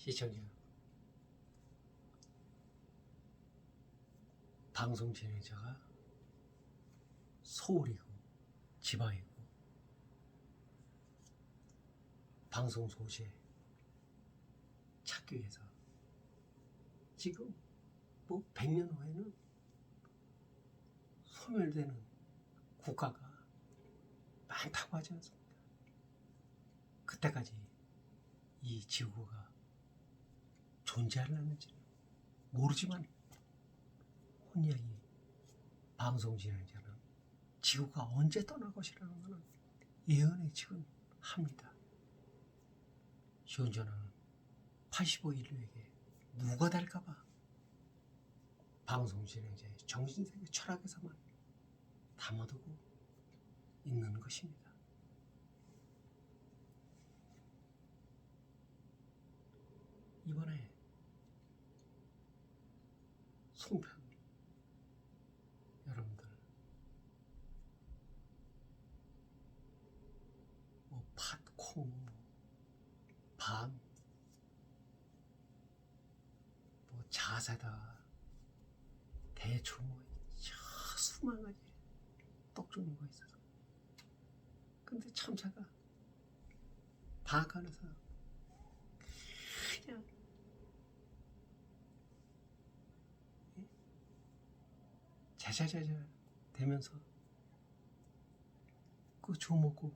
시청자 방송 진행자가 서울이고 지방이고 방송 소재 찾기 위해서 지금 뭐 100년 후에는 소멸되는 국가가 많다고 하지 않습니까? 그때까지 이 지구가 존재하려는지는 모르지만 혼양이 방송 진행자는 지구가 언제 떠날 것이라는 것은 예언을 지금 합니다. 현존하는 85 인류에게 누가 될까봐 방송 진행자의 정신세계 철학에서만 담아두고 있는 것입니다. 이번에 송편. 여러분들. 뭐 팥, 콩, 반, 뭐 자세다, 대충 뭐저 수만 가지 떡 종류가 있어서. 근데 참새가 방앗간에서 그냥 자자자자 되면서 그거 주워 먹고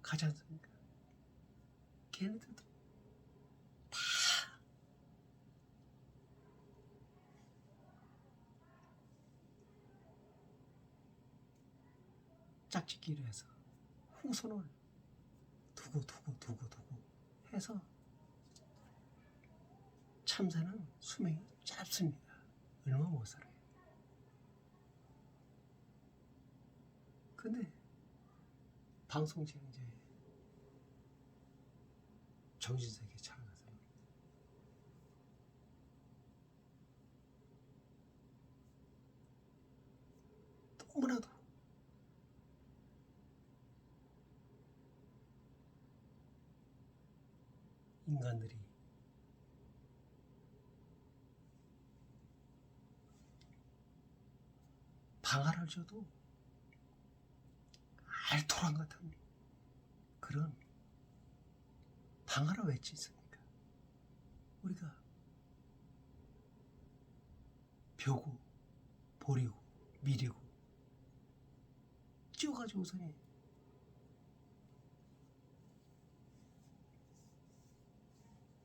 가지 않습니까? 걔네들도 다 짝짓기를 해서 후손을 두고 두고 두고 두고 해서 참새는 수명이 짧습니다. 얼마 못 살아요. 근데 방송 진행자의 정신세계 찾아가서 너무나도 인간들이 방아를 줘도 알토란 같은 그런 방아를 왜 찢습니까? 우리가 벼고 보리고 미리고 찌워가지고서니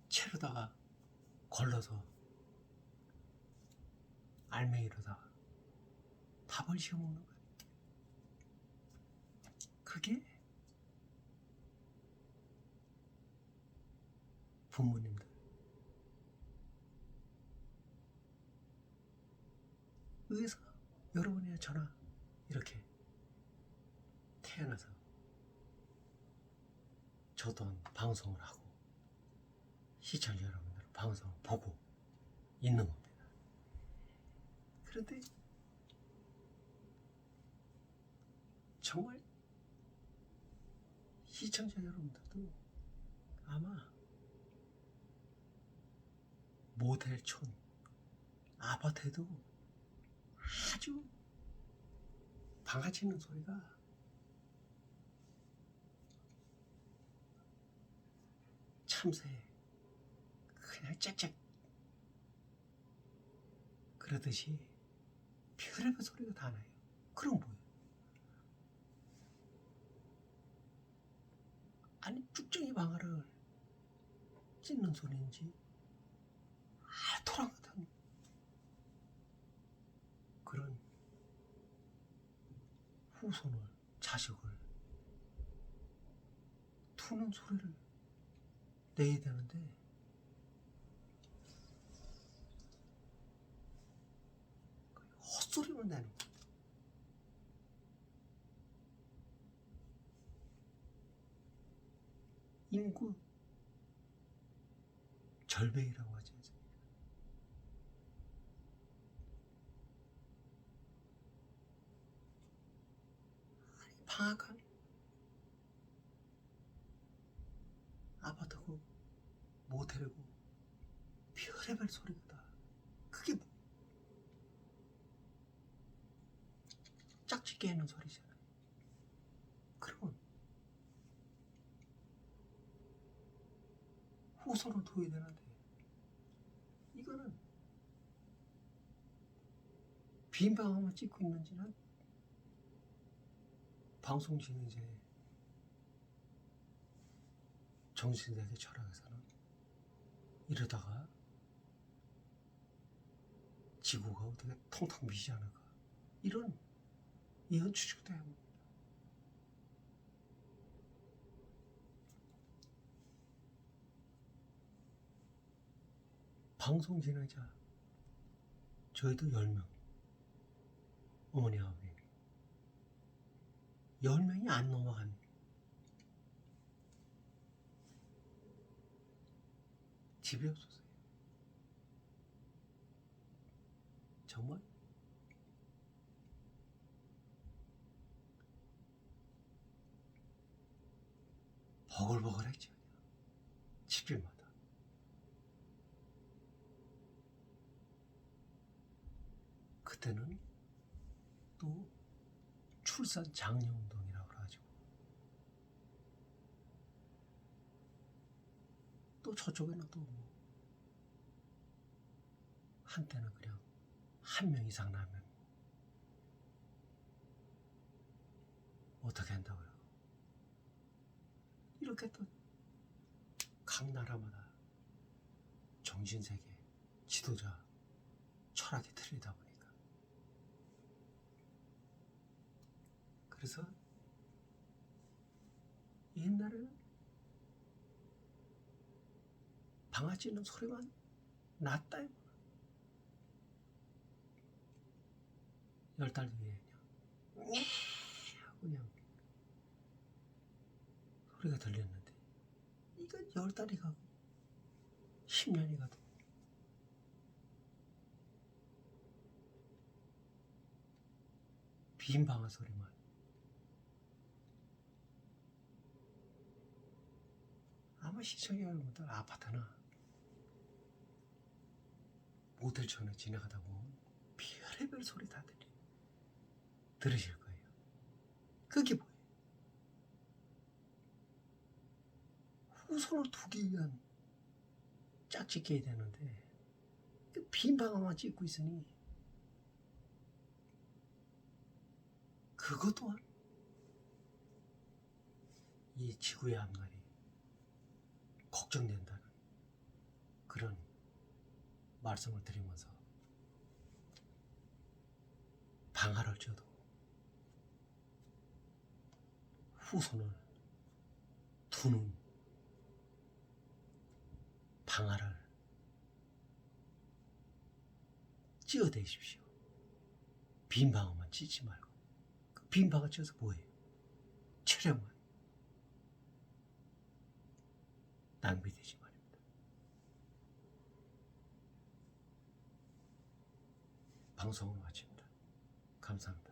채로다가 걸러서 알맹이로다가 밥을 지어 먹는 거예요. 그게 부모님들 의해서 여러분이나 저나 이렇게 태어나서 저도 방송을 하고 시청자 여러분들 방송을 보고 있는 겁니다. 그런데 정말 시청자 여러분들도 아마 모텔촌 아파트에도 아주 방아치는 소리가 참새 그냥 짹짹 그러듯이 별의별 소리가 다 나요. 그럼 뭐예요? 아니 쭉정이 방아를 찢는 소리인지. 알토란 같은 그런 후손을 자식을 투는 소리를 내야 되는데. 헛소리만 내는 거예요. 인구 절벽이라고 하지 않습니까? 아니 방앗간 아파트고 모텔이고 별의별 소리가 다 그게 뭐 짝짓게 하는 소리잖아요 그러면 후손을 둬야 되는데. 이거는 빈방만 찍고 있는지는 방송진흥제 정신세계 철학에서는 이러다가 지구가 어떻게 통통 비지 않을까. 이런 이런 추측도 해봅 방송 진행자. 저희도 10명. 어머니 아버님. 10명이 안 넘어간 집이 없었어요. 정말? 버글버글했죠 집집마다 그때는 또 출산 장려 운동이라고 그래가지고 또 저쪽에는 또 뭐 한때는 그냥 한 명 이상 나면 어떻게 한다고요? 이렇게 또 각 나라마다 정신세계, 지도자, 철학이 틀리다 보니까 그래서 옛날에는 방아 찌는 소리만 났다 이거. 열달 뒤에 그냥. 예 하고 그냥 소리가 들렸는데 이건 열 달이 가고 10년이 가도 빈 방아 소리만 아마 시청자 여러분들 아파트나 모텔촌에 지나가다 보면 별의별 소리 다 들리 들으실 거예요. 그게 뭐예요? 후손을 두기 위한 해야 되는데 그빈 방아만 찍고 있으니 그것 또한 이 지구의 앞날이 걱정된다는 그런 말씀을 드리면서 방아를 쪄도 후손을 두는 방아를 찧어대십시오. 빈 방아만 찢지 말고 그 빈 방아 쪄서 뭐해요? 촬영만 낭비되지 말입니다. 방송을 마칩니다. 감사합니다.